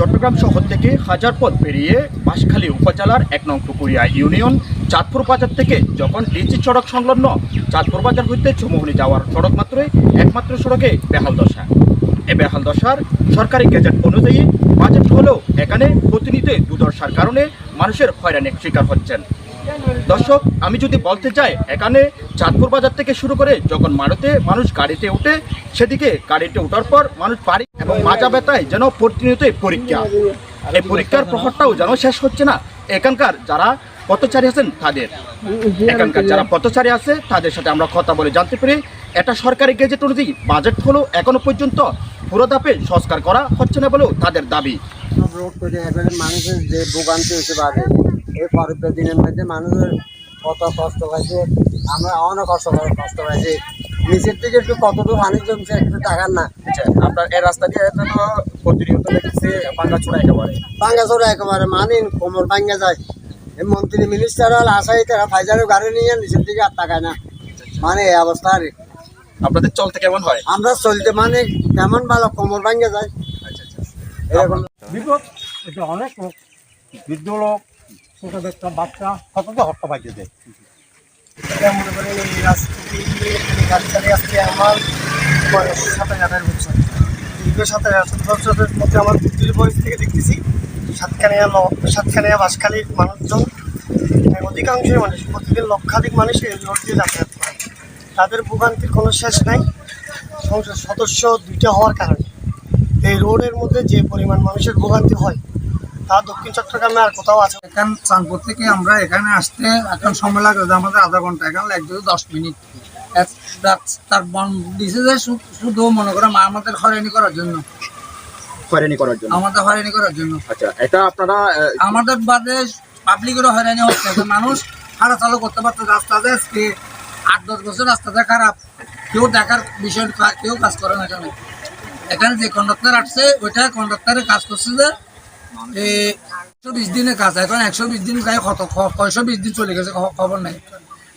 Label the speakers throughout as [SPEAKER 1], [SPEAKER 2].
[SPEAKER 1] চট্টগ্রাম শহর থেকে হাজার পথ পেরিয়ে বাঁশখালী উপজেলার এক নং পুকুরিয়া ইউনিয়ন, চাঁদপুর বাজার থেকে যখন ডিজি সড়ক সংলগ্ন, চাঁদপুর বাজার হইতে চুমুহনি যাওয়ার সড়ক মাত্রই একমাত্র সড়কে বেহাল দশা। এ বেহাল দশার সরকারি গেজেট অনুযায়ী বাজেট হলেও এখানে প্রতিনিধি দুর্দশার কারণে মানুষের হয়রানির শিকার হচ্ছেন। দর্শক, আমি যদি বলতে চাই, এখানে চাঁদপুর বাজার থেকে শুরু করে যখন মারুতে মানুষ গাড়িতে ওঠে সেদিকে গাড়িতে ওঠার পর মানুষ বাড়ি এবং মাজা ব্যথায় যেন প্রতিনিয়তই পরীক্ষা। এই পরীক্ষার প্রহরটাও যেন শেষ হচ্ছে না। এখানকার যারা পথচারী আছেন, তাদের। এখানকার যারা পথচারী আছে, তাদের সাথে আমরা কথা বলে জানতে পারি এটা সরকারি গেজেট অনুযায়ী বাজেট হলেও এখনও পর্যন্ত পুরো ধাপে সংস্কার করা হচ্ছে না বলেও তাদের দাবি।
[SPEAKER 2] রোড করে মানুষের যে ভোগান্তি হয়েছে বাদে এই পরের দিনের মধ্যে মানুষের কত কষ্ট পাইছে আমরা অনেক কষ্ট করে কষ্ট পাইছি। নিচের থেকে একটু কতটুকু পানি জমছে একটু টাকার না।
[SPEAKER 1] আচ্ছা আপনার এই রাস্তা দিয়ে তো প্রতিনিয়ত দেখতেছি পাঙ্গা ছোড়া একেবারে।
[SPEAKER 2] ভাঙ্গা চোরা একেবারে মানে কোমর ভাঙ্গা যায়। এই মন্ত্রী মিনিস্টার হল আসাই তারা ফাইজারের গাড়ি নিয়ে নিচের দিকে আর টাকায় না। মানে এই অবস্থা আর
[SPEAKER 1] আপনাদের চলতে কেমন হয়?
[SPEAKER 2] আমরা চলতে মানে কেমন ভালো কোমর ভাঙ্গা যায়।
[SPEAKER 1] আচ্ছা আচ্ছা।
[SPEAKER 2] এরকম
[SPEAKER 3] বিপদ এটা অনেক লোক বৃদ্ধ লোক ছোট বাচ্চা বাচ্চা কত তো হট্ট দেয়।
[SPEAKER 4] এটা মনে করেন এই আমার মধ্যে আমার দেখতেছি ল মানুষজন মানে মানুষ, প্রতিদিন লক্ষাধিক মানুষ এই রোড দিয়ে যাতায়াত করে। তাদের ভোগান্তির কোনো শেষ নাই। সংসদ সদস্য দুইটা হওয়ার কারণে। এই রোডের মধ্যে যে পরিমাণ মানুষের ভোগান্তি হয় তা দক্ষিণ চট্টগ্রামে আর কোথাও আছে?
[SPEAKER 5] এখান চাঁদপুর থেকে আমরা এখানে আসতে এখন সময় লাগে আমাদের আধা ঘণ্টা। এখানে লাগবে দশ মিনিট। তার বন দিছে যে শুধু মনে করে আমাদের হয়রানি করার জন্য।
[SPEAKER 1] হয়রানি করার জন্য।
[SPEAKER 5] আমাদের হয়রানি করার জন্য।
[SPEAKER 1] আচ্ছা এটা আপনারা
[SPEAKER 5] আমাদের বাদে পাবলিকেরও হয়রানি হচ্ছে। মানুষ হাঁটা চালু করতে পারছে রাস্তাতে আজকে আট দশ বছর রাস্তাটা খারাপ কেউ দেখার বিষয় কেউ কাজ করে না এখানে এখানে যে কন্ডাক্টর আসছে ওইটা কন্ডাক্টরে কাজ করছে যে একশো বিশ দিনের কাজ এখন একশো বিশ দিন গায়ে কত কয়শো বিশ দিন চলে গেছে খবর নাই।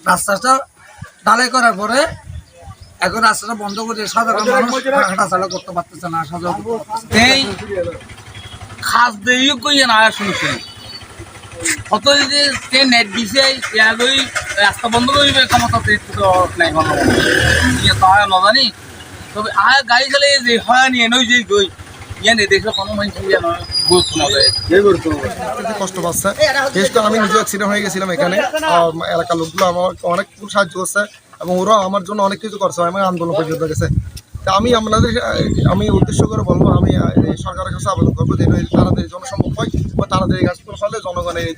[SPEAKER 5] রাস্তাটা ঢালাই করার পরে এখন রাস্তাটা বন্ধ করে সাধারণ মানুষ হাঁটা চালা করতে পারতেছে না না। এই খাস দেইও কইয়ে না শুনছি কত যে তে নেট দিছে, ইয়া গই রাস্তা বন্ধ করিবে, ক্ষমতা তে নাই ভালো। ইয়া নজানি। তবে আয় গাড়ি চালে যে হয় নি নই যে গই। ইয়া নে দেখলে কোনো মানুষ ইয়া না।
[SPEAKER 6] কষ্ট পাচ্ছে। বিশেষ করে আমি নিজে অ্যাক্সিডেন্ট হয়ে গেছিলাম এখানে। এলাকার লোকগুলো আমার অনেক সাহায্য করছে এবং ওরা আমার জন্য অনেক কিছু করছে আমি আন্দোলন পর্যন্ত গেছে। আমি আপনাদের, আমি উদ্দেশ্য করে বলব, আমি সরকারের কাছে আবেদন করব যে জন্য হয় বা তাড়াতাড়ি গাছগুলো জনগণের এই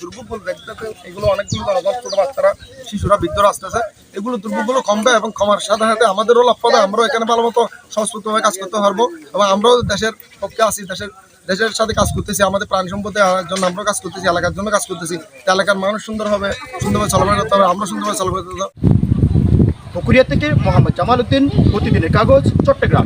[SPEAKER 6] দেখতে এগুলো অনেকগুলো জনগণ বাচ্চারা, শিশুরা বৃদ্ধরা আসতেছে। এগুলো দুর্ভোগগুলো কমবে এবং কমার সাধারণত আমাদেরও লাভ পাবে আমরাও এখানে ভালো মতো সংস্কৃতভাবে কাজ করতে পারব এবং আমরাও দেশের পক্ষে আছি, দেশের দেশের সাথে কাজ করতেছি, আমাদের প্রাণ সম্পদে জন্য আমরাও কাজ করতেছি, এলাকার জন্য কাজ করতেছি। এলাকার মানুষ সুন্দর হবে, সুন্দরভাবে চলাফেরা করতে হবে আমরা সুন্দরভাবে চলাফেরা করতে হবে।
[SPEAKER 1] পুকুরিয়া থেকে মোহাম্মদ জামাল উদ্দিন, প্রতিদিনের কাগজ, চট্টগ্রাম।